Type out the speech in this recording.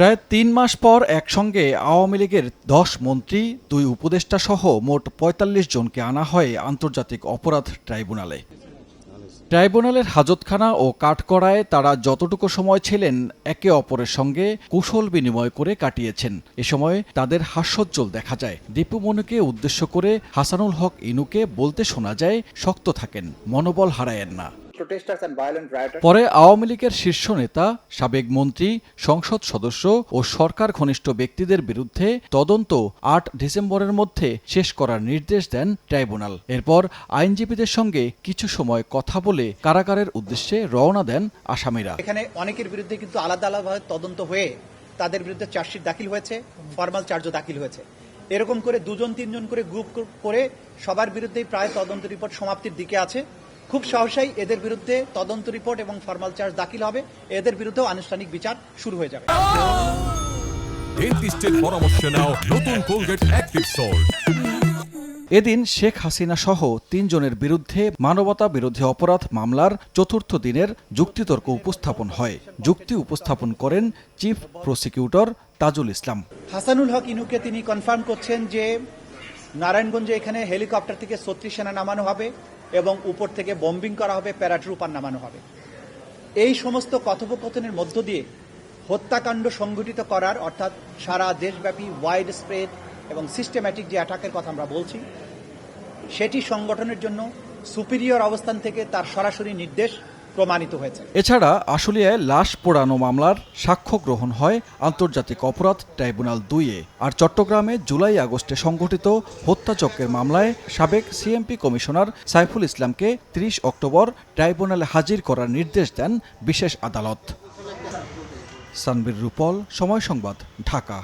প্রায় তিন মাস পর একসঙ্গে আওয়ামী লীগের দশ মন্ত্রী, দুই উপদেষ্টা সহ মোট পঁয়তাল্লিশ জনকে আনা হয় আন্তর্জাতিক অপরাধ ট্রাইব্যুনালে। ট্রাইব্যুনালের হাজতখানা ও কাঠকড়ায় তারা যতটুকু সময় ছিলেন একে অপরের সঙ্গে কুশল বিনিময় করে কাটিয়েছেন। এ সময় তাদের হাস্যোজ্জ্বল দেখা যায়। দীপু মনুকে উদ্দেশ্য করে হাসানুল হক ইনুকে বলতে শোনা যায়, শক্ত থাকেন, মনোবল হারায়েন না। Protesters and violent rioters. পরে আওয়ামী লীগের শীর্ষ নেতা সাবেক মন্ত্রী সংসদ সদস্য ও সরকার ঘনিষ্ঠ ব্যক্তিদের বিরুদ্ধে তদন্ত আট ডিসেম্বরের মধ্যে শেষ করার নির্দেশ দেন ট্রাইব্যুনাল। এরপর আইনজীবীদের সঙ্গে কিছু সময় কথা বলে কারাগারের উদ্দেশ্যে রওনা দেন আসামিরা। এখানে অনেকের বিরুদ্ধে কিন্তু আলাদা আলাদাভাবে তদন্ত হয়ে তাদের বিরুদ্ধে চার্জশিট দাখিল হয়েছে ফর্মাল চার্জও দাখিল হয়েছে। এরকম করে দুজন তিনজন করে গ্রুপ করে সবার বিরুদ্ধেই প্রায় তদন্ত রিপোর্ট সমাপ্তির দিকে আছে। খুব সহসাই এদের বিরুদ্ধে তদন্ত রিপোর্ট এবং ফর্মাল চার্জ দাখিল হবে। এদের বিরুদ্ধেও আনুষ্ঠানিক বিচার শুরু হয়ে যাবে। ডেন্টিস্টের পরামর্শ নাও নতুন কোলগেট অ্যাক্টিভ সল্ট এদিন শেখ হাসিনা সহ তিনজনের বিরুদ্ধে মানবতা বিরোধী অপরাধ মামলার চতুর্থ দিনের যুক্তিতর্ক উপস্থাপন হয়। যুক্তি উপস্থাপন করেন চিফ প্রসিকিউটর তাজুল ইসলাম। হাসানুল হক ইনুকে তিনি কনফার্ম করছেন যে নারায়ণগঞ্জে এখানে হেলিকপ্টার থেকে ছত্রিশ সেনা নামানো হবে। এবং উপর থেকে বম্বিং করা হবে প্যারাট্রুপার নামানো হবে। এই সমস্ত কথোপকথনের মধ্য দিয়ে হত্যাকাণ্ড সংঘটিত করার, অর্থাৎ সারা দেশব্যাপী ওয়াইড স্প্রেড এবং সিস্টেম্যাটিক যে অ্যাটাকের কথা আমরা বলছি, সেটি সংগঠনের জন্য সুপিরিয়র অবস্থান থেকে তার সরাসরি নির্দেশ প্রমাণিত হয়েছে। এছাড়া আশুলিয়ায় লাশ পোড়ানো মামলার সাক্ষ্য গ্রহণ হয় আন্তর্জাতিক অপরাধ ট্রাইব্যুনাল দুইয়ে। আর চট্টগ্রামে জুলাই আগস্টে সংঘটিত হত্যাচক্রের মামলায় সাবেক সিএমপি কমিশনার সাইফুল ইসলামকে ৩০ অক্টোবর ট্রাইব্যুনালে হাজির করার নির্দেশ দেন বিশেষ আদালত। সানবির রূপল, সময় সংবাদ, ঢাকা।